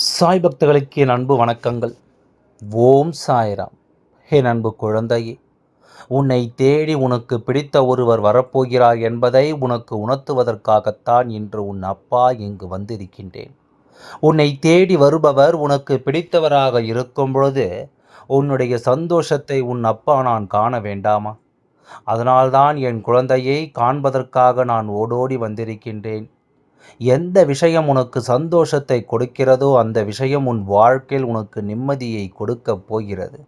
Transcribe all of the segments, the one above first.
சாய் பக்தர்களுக்கு என் அன்பு வணக்கங்கள். ஓம் சாய்ராம். என் அன்பு குழந்தையே உன்னை தேடி உனக்கு பிடித்த ஒருவர் வரப்போகிறார் என்பதை உனக்கு உணர்த்துவதற்காகத்தான் இன்று உன் அப்பா இங்கு வந்திருக்கின்றேன். உன்னை தேடி வருபவர் உனக்கு பிடித்தவராக இருக்கும் பொழுது உன்னுடைய சந்தோஷத்தை உன் அப்பா நான் காண வேண்டாமா? அதனால்தான் என் குழந்தையை காண்பதற்காக நான் ஓடோடி வந்திருக்கின்றேன். எந்த விஷயம் உனக்கு சந்தோஷத்தை கொடுக்கிறதோ அந்த விஷயம் உன் வாழ்க்கையில் உனக்கு நிம்மதியை கொடுக்கப் போகிறது.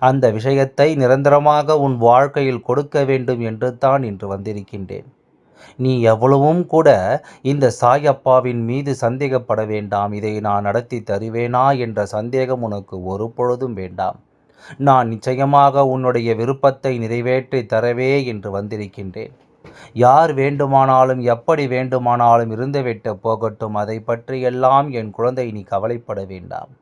அந்த விஷயத்தை நிரந்தரமாக உன் வாழ்க்கையில் கொடுக்க வேண்டும் என்று தான் இன்று வந்திருக்கின்றேன். நீ எவ்வளவும் கூட இந்த சாயப்பாவின் மீது சந்தேகப்பட வேண்டாம். இதை நான் நடத்தி தருவேனா என்ற சந்தேகம் உனக்கு ஒரு பொழுதும் வேண்டாம். நான் நிச்சயமாக உன்னுடைய விருப்பத்தை நிறைவேற்றி தரவே என்று வந்திருக்கின்றேன். யார் வேண்டுமானாலும் எப்படி வேண்டுமானாலும் இருந்துவிட்டு போகட்டும். அதை பற்றியெல்லாம் என் குழந்தை நீ கவலைப்பட வேண்டாம்.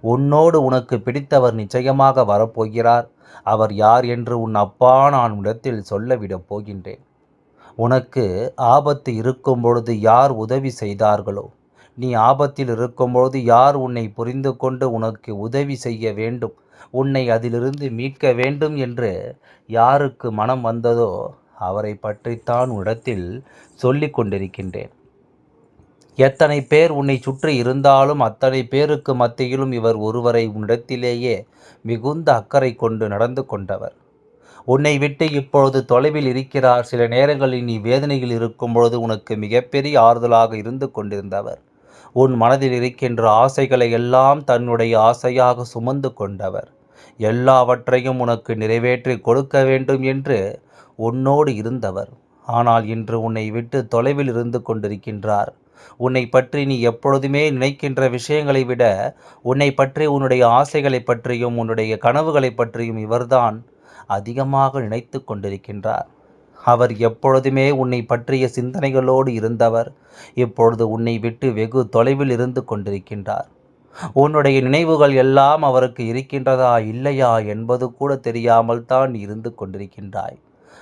உன்னோடு உனக்கு பிடித்தவர் நிச்சயமாக வரப்போகிறார். அவர் யார் என்று உன் அப்பா நான் இடத்தில் சொல்லவிடப் போகின்றேன். உனக்கு ஆபத்து இருக்கும் பொழுது யார் உதவி செய்தார்களோ? நீ ஆபத்தில் இருக்கும்பொழுது யார் உன்னை புரிந்து கொண்டு உனக்கு உதவி செய்ய வேண்டும்? உன்னை அதிலிருந்து மீட்க வேண்டும் என்று யாருக்கு மனம் வந்ததோ அவரை பற்றித்தான் உடத்தில் சொல்லிக் கொண்டிருக்கின்றேன். எத்தனை பேர் உன்னை சுற்றி இருந்தாலும் அத்தனை பேருக்கு மத்தியிலும் இவர் ஒருவரை உன்னிடத்திலேயே மிகுந்த அக்கறை கொண்டு நடந்து கொண்டவர். உன்னை விட்டு இப்பொழுது தொலைவில் இருக்கிறார். சில நேரங்களில் நீ வேதனையில் இருக்கும் பொழுது உனக்கு மிகப்பெரிய ஆறுதலாக இருந்து கொண்டிருந்தவர். உன் மனதில் இருக்கின்ற ஆசைகளை எல்லாம் தன்னுடைய ஆசையாக சுமந்து கொண்டவர். எல்லாவற்றையும் உனக்கு நிறைவேற்றி கொடுக்க வேண்டும் என்று உன்னோடு இருந்தவர். ஆனால் இன்று உன்னை விட்டு தொலைவில் இருந்து கொண்டிருக்கின்றார். உன்னை பற்றி நீ எப்பொழுதுமே நினைக்கின்ற விஷயங்களை விட உன்னை பற்றி உன்னுடைய ஆசைகளை பற்றியும் உன்னுடைய கனவுகளை பற்றியும் இவர்தான் அதிகமாக நினைத்து கொண்டிருக்கின்றார். அவர் எப்பொழுதுமே உன்னை பற்றிய சிந்தனைகளோடு இருந்தவர். இப்பொழுது உன்னை விட்டு வெகு தொலைவில் இருந்து கொண்டிருக்கின்றார். உன்னுடைய நினைவுகள் எல்லாம் அவருக்கு இருக்கின்றதா இல்லையா என்பது கூட தெரியாமல் தான் இருந்து கொண்டிருக்கின்றாய்.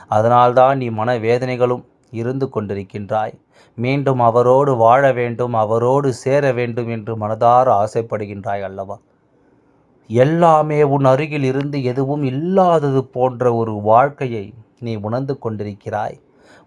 அதனால்தான் நீ மனவேதனைகளும் இருந்து கொண்டிருக்கின்றாய். மீண்டும் அவரோடு வாழ வேண்டும் அவரோடு சேர வேண்டும் என்று மனதார ஆசைப்படுகின்றாய் அல்லவா? எல்லாமே உன் அருகில் இருந்து எதுவும் இல்லாதது போன்ற ஒரு வாழ்க்கையை நீ உணர்ந்து கொண்டிருக்கிறாய்.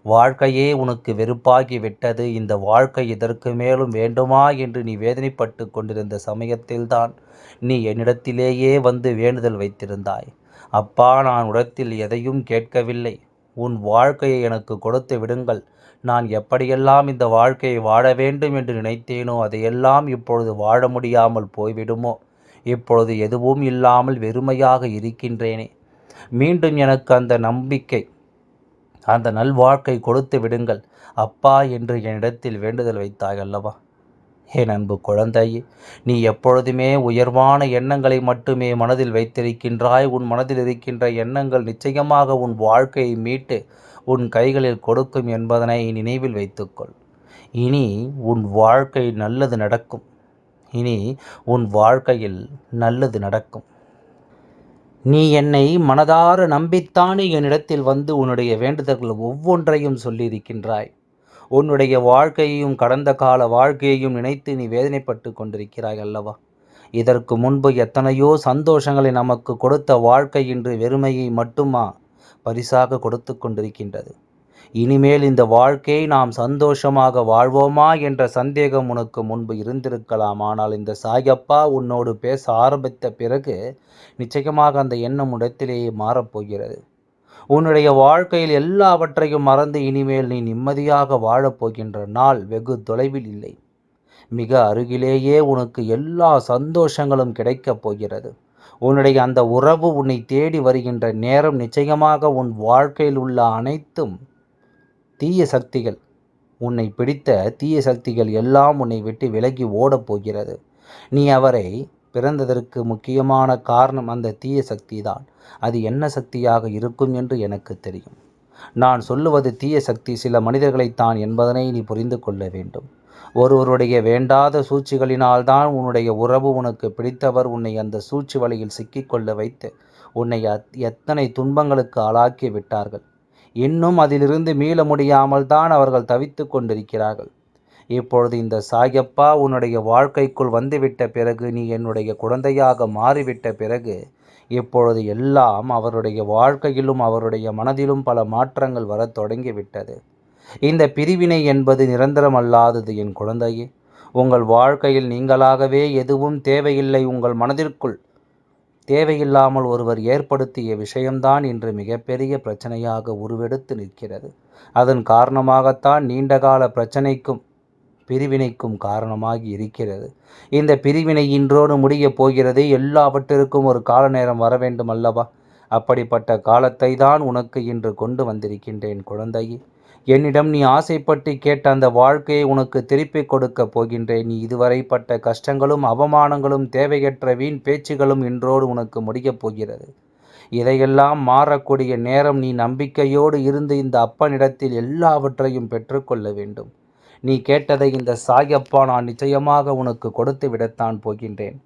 வாழ்க்கையே உனக்கு வெறுப்பாகி விட்டது. இந்த வாழ்க்கை இதற்கு மேலும் வேண்டுமா என்று நீ வேதனைப்பட்டு கொண்டிருந்த சமயத்தில்தான் நீ என்னிடத்திலேயே வந்து வேண்டுதல் வைத்திருந்தாய். அப்பா நான் உடத்தில் எதையும் கேட்கவில்லை. உன் வாழ்க்கையை எனக்கு கொடுத்து விடுங்கள். நான் எப்படியெல்லாம் இந்த வாழ்க்கையை வாழ வேண்டும் என்று நினைத்தேனோ அதையெல்லாம் இப்பொழுது வாழ முடியாமல் போய்விடுமோ? இப்பொழுது எதுவும் இல்லாமல் வெறுமையாக இருக்கின்றேனே. மீண்டும் எனக்கு அந்த நம்பிக்கை அந்த நல்வாழ்க்கை கொடுத்து விடுங்கள். அப்பா என்று என்னிடத்தில் வேண்டுதல் வைத்தாய் அல்லவா? என் அன்பு குழந்தை நீ எப்பொழுதுமே உயர்வான எண்ணங்களை மட்டுமே மனதில் வைத்திருக்கின்றாய். உன் மனதில் இருக்கின்ற எண்ணங்கள் நிச்சயமாக உன் வாழ்க்கையை மீட்டு உன் கைகளில் கொடுக்கும் என்பதனை நினைவில் வைத்துக்கொள். இனி உன் வாழ்க்கை நல்லது நடக்கும். இனி உன் வாழ்க்கையில் நல்லது நடக்கும். நீ என்னை மனதார நம்பித்தானே என்னிடத்தில் வந்து உன்னுடைய வேண்டுதல்கள் ஒவ்வொன்றையும் சொல்லியிருக்கின்றாய். உன்னுடைய வாழ்க்கையையும் கடந்த கால வாழ்க்கையையும் நினைத்து நீ வேதனைப்பட்டு கொண்டிருக்கிறாய் அல்லவா? இதற்கு முன்பு எத்தனையோ சந்தோஷங்களை நமக்கு கொடுத்த வாழ்க்கை இன்று வெறுமையை மட்டுமா பரிசாக கொடுத்து கொண்டிருக்கின்றது. இனிமேல் இந்த வாழ்க்கையை நாம் சந்தோஷமாக வாழ்வோமா என்ற சந்தேகம் உனக்கு முன்பு இருந்திருக்கலாம். ஆனால் இந்த சாயப்பா உன்னோடு பேச ஆரம்பித்த பிறகு நிச்சயமாக அந்த எண்ணம் இடத்திலேயே மாறப்போகிறது உன்னுடைய வாழ்க்கையில் எல்லாவற்றையும் மறந்து இனிமேல் நீ நிம்மதியாக வாழப்போகின்ற நாள் வெகு தொலைவில் இல்லை. மிக அருகிலேயே உனக்கு எல்லா சந்தோஷங்களும் கிடைக்கப் போகிறது. உன்னுடைய அந்த உறவு உன்னை தேடி வருகின்ற நேரம் நிச்சயமாக உன் வாழ்க்கையில் உள்ள அனைத்தும் தீய சக்திகள். உன்னை பிடித்த தீய சக்திகள் எல்லாம் உன்னை விட்டு விலகி ஓடப் போகிறது. நீ அவரை பிறந்ததற்கு முக்கியமான காரணம் அந்த தீய சக்தி தான் அது என்ன சக்தியாக இருக்கும் என்று எனக்கு தெரியும். நான் சொல்லுவது தீய சக்தி சில மனிதர்களைத்தான் என்பதனை நீ புரிந்து கொள்ள வேண்டும். ஒருவருடைய வேண்டாத சூழ்ச்சிகளினால்தான் உன்னுடைய உறவு உனக்கு பிடித்தவர் உன்னை அந்த சூழ்ச்சி வழியில் சிக்கிக்கொள்ள வைத்து உன்னை எத்தனை துன்பங்களுக்கு ஆளாக்கி விட்டார்கள். இன்னும் அதிலிருந்து மீள முடியாமல் தான் அவர்கள் தவித்து கொண்டிருக்கிறார்கள். இப்பொழுது இந்த சாயப்பா உன்னுடைய வாழ்க்கைக்குள் வந்துவிட்ட பிறகு நீ என்னுடைய குழந்தையாக மாறிவிட்ட பிறகு இப்பொழுது எல்லாம் அவருடைய வாழ்க்கையிலும் அவருடைய மனதிலும் பல மாற்றங்கள் வரத் தொடங்கிவிட்டது. இந்த பிரிவினை என்பது நிரந்தரமல்லாதது என் குழந்தையே. உங்கள் வாழ்க்கையில் நீங்களாகவே எதுவும் தேவையில்லை. உங்கள் மனதிற்குள் தேவையில்லாமல் ஒருவர் ஏற்படுத்திய விஷயம்தான் இன்று மிகப்பெரிய பிரச்சனையாக உருவெடுத்து நிற்கிறது. அதன் காரணமாகத்தான் நீண்டகால பிரச்சனைக்கும் பிரிவினைக்கும் காரணமாகி இருக்கிறது. இந்த பிரிவினை இன்றோடு முடியப் போகிறது. எல்லாவற்றிற்கும் ஒரு கால நேரம் வர வேண்டும் அல்லவா? அப்படிப்பட்ட காலத்தை தான் உனக்கு இன்று கொண்டு வந்திருக்கின்றேன் குழந்தையே. என்னிடம் நீ ஆசைப்பட்டு கேட்ட அந்த வாழ்க்கையை உனக்கு திருப்பிக் கொடுக்கப் போகின்றேன். நீ இதுவரை பட்ட கஷ்டங்களும் அவமானங்களும் தேவையற்ற வீண் பேச்சுகளும் இன்றோடு உனக்கு முடியப் போகிறது. இதையெல்லாம் மாறக்கூடிய நேரம் நீ நம்பிக்கையோடு இருந்து இந்த அப்பனிடத்தில் எல்லாவற்றையும் பெற்றுக்கொள்ள வேண்டும். நீ கேட்டதை இந்த சாயப்பா நான் நிச்சயமாக உனக்கு கொடுத்து விடத்தான் போகின்றேன்.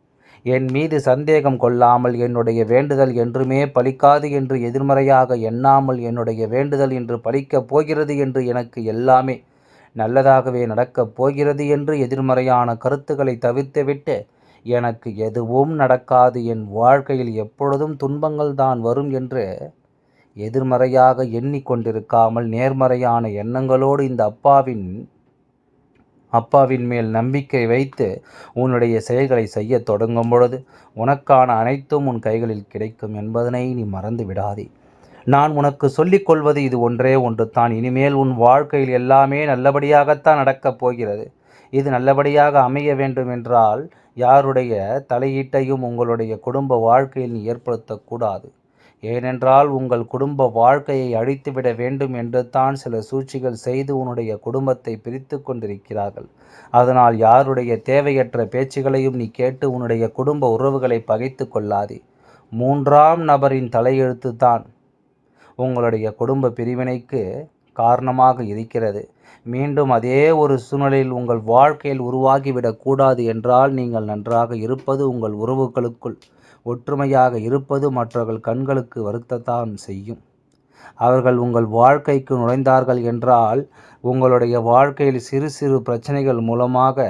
என் மீது சந்தேகம் கொள்ளாமல் என்னுடைய வேண்டுதல் என்றுமே பலிக்காது என்று எதிர்மறையாக எண்ணாமல் என்னுடைய வேண்டுதல் என்று பலிக்கப் போகிறது என்று எனக்கு எல்லாமே நல்லதாகவே நடக்கப் போகிறது என்று எதிர்மறையான கருத்துக்களை தவிர்த்துவிட்டு எனக்கு எதுவும் நடக்காது. என் வாழ்க்கையில் எப்பொழுதும் துன்பங்கள் தான் வரும் என்று எதிர்மறையாக எண்ணிக்கொண்டிருக்காமல் நேர்மறையான எண்ணங்களோடு இந்த அப்பாவின் அப்பாவின் மேல் நம்பிக்கை வைத்து உன்னுடைய செயல்களை செய்ய தொடங்கும் பொழுது உனக்கான அனைத்தும் உன் கைகளில் கிடைக்கும் என்பதனை நீ மறந்து விடாதே. நான் உனக்கு சொல்லிக் கொள்வது இது ஒன்றே ஒன்று தான் இனிமேல் உன் வாழ்க்கையில் எல்லாமே நல்லபடியாகத்தான் நடக்கப் போகிறது. இது நல்லபடியாக அமைய வேண்டும் என்றால் யாருடைய தலையீட்டையும் உங்களுடைய குடும்ப வாழ்க்கையில் நீ ஏற்படுத்தக்கூடாது ஏனென்றால் உங்கள் குடும்ப வாழ்க்கையை அழித்துவிட வேண்டும் என்று தான் சில சூழ்ச்சிகள் செய்து உன்னுடைய குடும்பத்தை பிரித்து கொண்டிருக்கிறார்கள். அதனால் யாருடைய தேவையற்ற பேச்சுகளையும் நீ கேட்டு உன்னுடைய குடும்ப உறவுகளை பகைத்து கொள்ளாதே. மூன்றாம் நபரின் தலையெழுத்து தான் உங்களுடைய குடும்ப பிரிவினைக்கு காரணமாக இருக்கிறது. மீண்டும் அதே ஒரு சூழ்நிலையில் உங்கள் வாழ்க்கையில் உருவாகிவிடக்கூடாது என்றால் நீங்கள் நன்றாக இருப்பது உங்கள் உறவுகளுக்குள் ஒற்றுமையாக இருப்பது மற்றவர்கள் கண்களுக்கு வருத்தத்தான் செய்யும். அவர்கள் உங்கள் வாழ்க்கைக்கு நுழைந்தார்கள் என்றால் உங்களுடைய வாழ்க்கையில் சிறு சிறு பிரச்சனைகள் மூலமாக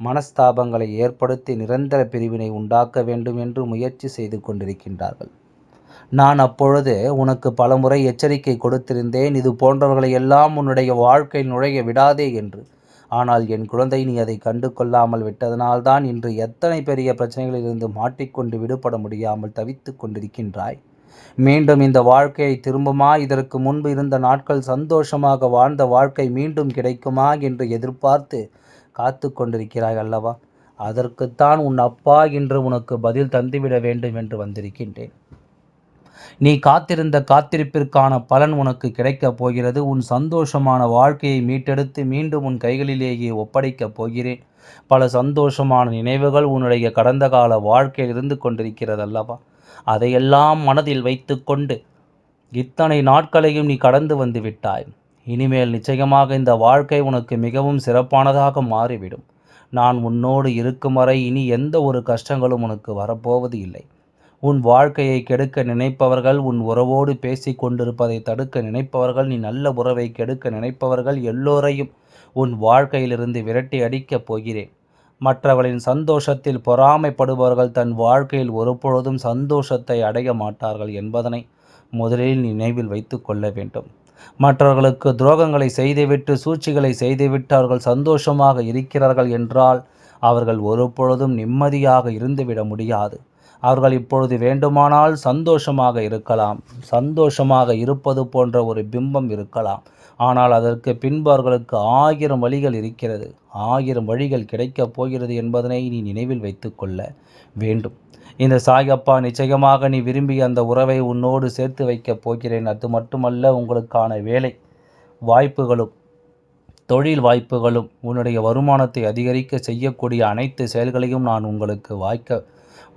மனஸ்தாபங்களை ஏற்படுத்தி நிரந்தர பிரிவினை உண்டாக்க வேண்டும் என்று முயற்சி செய்து கொண்டிருக்கின்றார்கள். நான் அப்பொழுது உனக்கு பலமுறை எச்சரிக்கை கொடுத்திருந்தேன் இது போன்றவர்களை எல்லாம் உன்னுடைய வாழ்க்கையில் நுழைய விடாதே என்று. ஆனால் என் குழந்தை நீ அதை கண்டு கொள்ளாமல் விட்டதனால்தான் இன்று எத்தனை பெரிய பிரச்சனைகளிலிருந்து மாட்டிக்கொண்டு விடுபட முடியாமல் தவித்து கொண்டிருக்கின்றாய். மீண்டும் இந்த வாழ்க்கையை திரும்புமா? இதற்கு முன்பு இருந்த நாட்கள் சந்தோஷமாக வாழ்ந்த வாழ்க்கை மீண்டும் கிடைக்குமா என்று எதிர்பார்த்து காத்து கொண்டிருக்கிறாய் அல்லவா? அதற்குத்தான் உன் அப்பா இன்று உனக்கு பதில் தந்துவிட வேண்டும் என்று வந்திருக்கின்றேன். நீ காத்திருந்த காத்திருப்பிற்கான பலன் உனக்கு கிடைக்கப் போகிறது. உன் சந்தோஷமான வாழ்க்கையை மீட்டெடுத்து மீண்டும் உன் கைகளிலேயே ஒப்படைக்கப் போகிறேன். பல சந்தோஷமான நினைவுகள் உன்னுடைய கடந்த கால வாழ்க்கையில் இருந்து கொண்டிருக்கிறதல்லவா? அதையெல்லாம் மனதில் வைத்துக்கொண்டு இத்தனை நாட்களையும் நீ கடந்து வந்து விட்டாய். இனிமேல் நிச்சயமாக இந்த வாழ்க்கை உனக்கு மிகவும் சிறப்பானதாக மாறிவிடும். நான் உன்னோடு இருக்கும் வரை இனி எந்த ஒரு கஷ்டங்களும் உனக்கு வரப்போவது இல்லை. உன் வாழ்க்கையை கெடுக்க நினைப்பவர்கள் உன் உறவோடு பேசி கொண்டிருப்பதை தடுக்க நினைப்பவர்கள் நீ நல்ல உறவை கெடுக்க நினைப்பவர்கள் எல்லோரையும் உன் வாழ்க்கையிலிருந்து விரட்டி அடிக்கப் போகிறேன். மற்றவர்களின் சந்தோஷத்தில் பொறாமைப்படுபவர்கள் தன் வாழ்க்கையில் ஒருபொழுதும் சந்தோஷத்தை அடைய மாட்டார்கள் என்பதனை முதலில் நினைவில் வைத்து கொள்ள வேண்டும். மற்றவர்களுக்கு துரோகங்களை செய்துவிட்டு சூழ்ச்சிகளை செய்துவிட்டு அவர்கள் சந்தோஷமாக இருக்கிறார்கள் என்றால் அவர்கள் ஒருபொழுதும் நிம்மதியாக இருந்துவிட முடியாது. அவர்கள் இப்பொழுது வேண்டுமானால் சந்தோஷமாக இருக்கலாம். சந்தோஷமாக இருப்பது போன்ற ஒரு பிம்பம் இருக்கலாம். ஆனால் அதற்கு பின்பு அவர்களுக்கு ஆயிரம் வழிகள் இருக்கிறது. ஆயிரம் வழிகள் கிடைக்கப் போகிறது என்பதனை நீ நினைவில் வைத்துக்கொள்ள வேண்டும். இந்த சாயப்பா நிச்சயமாக நீ விரும்பி அந்த உறவை உன்னோடு சேர்த்து வைக்கப் போகிறேன். அது மட்டுமல்ல உங்களுக்கான வேலை வாய்ப்புகளும் தொழில் வாய்ப்புகளும் உன்னுடைய வருமானத்தை அதிகரிக்க செய்யக்கூடிய அனைத்து செயல்களையும் நான் உங்களுக்கு வாய்க்க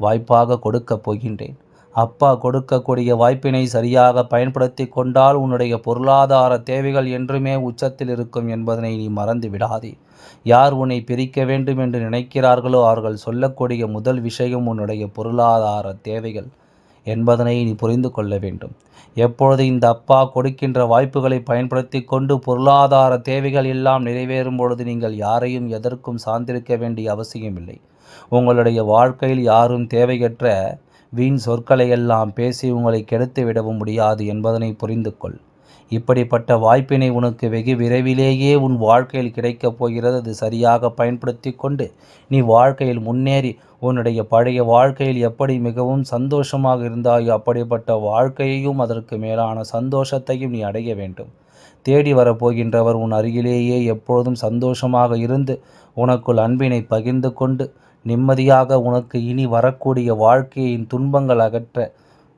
வாய்ப்பாக கொடுக்கப் போகின்றேன். அப்பா கொடுக்கக்கூடிய வாய்ப்பினை சரியாக பயன்படுத்தி கொண்டால் உன்னுடைய பொருளாதார தேவைகள் என்றுமே உச்சத்தில் இருக்கும் என்பதனை நீ மறந்து விடாதே. யார் உன்னை பிரிக்க வேண்டும் என்று நினைக்கிறார்களோ அவர்கள் சொல்லக்கூடிய முதல் விஷயம் உன்னுடைய பொருளாதார தேவைகள் என்பதனை நீ புரிந்து கொள்ள வேண்டும். எப்பொழுது இந்த அப்பா கொடுக்கின்ற வாய்ப்புகளை பயன்படுத்தி கொண்டு பொருளாதார தேவைகள் எல்லாம் நிறைவேறும் பொழுது நீங்கள் யாரையும் எதற்கும் சார்ந்திருக்க வேண்டிய அவசியமில்லை. உங்களுடைய வாழ்க்கையில் யாரும் தேவையற்ற வீண் சொற்களை எல்லாம் பேசி உங்களை கெடுத்து விடவும் முடியாது என்பதனை புரிந்து கொள். இப்படிப்பட்ட வாய்ப்பினை உனக்கு வெகு விரைவிலேயே உன் வாழ்க்கையில் கிடைக்கப் போகிறது. அது சரியாக பயன்படுத்தி கொண்டு நீ வாழ்க்கையில் முன்னேறி உன்னுடைய பழைய வாழ்க்கையில் எப்படி மிகவும் சந்தோஷமாக இருந்தாயோ அப்படிப்பட்ட வாழ்க்கையையும் அதற்கு மேலான சந்தோஷத்தையும் நீ அடைய வேண்டும். தேடி வரப்போகின்றவர் உன் அருகிலேயே எப்பொழுதும் சந்தோஷமாக இருந்து உனக்குள் அன்பினை பகிர்ந்து கொண்டு நிம்மதியாக உனக்கு இனி வரக்கூடிய வாழ்க்கையின் துன்பங்கள் அகற்ற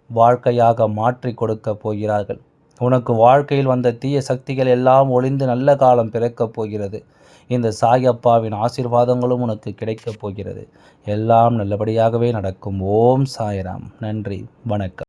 வாழ்க்கையாக மாற்றி கொடுக்க போகிறார்கள். உனக்கு வாழ்க்கையில் வந்த தீய சக்திகள் எல்லாம் ஒளிந்து நல்ல காலம் பிறக்கப் போகிறது. இந்த சாயப்பாவின் ஆசிர்வாதங்களும் உனக்கு கிடைக்கப் போகிறது. எல்லாம் நல்லபடியாகவே நடக்கும். ஓம் சாய்ராம். நன்றி. வணக்கம்.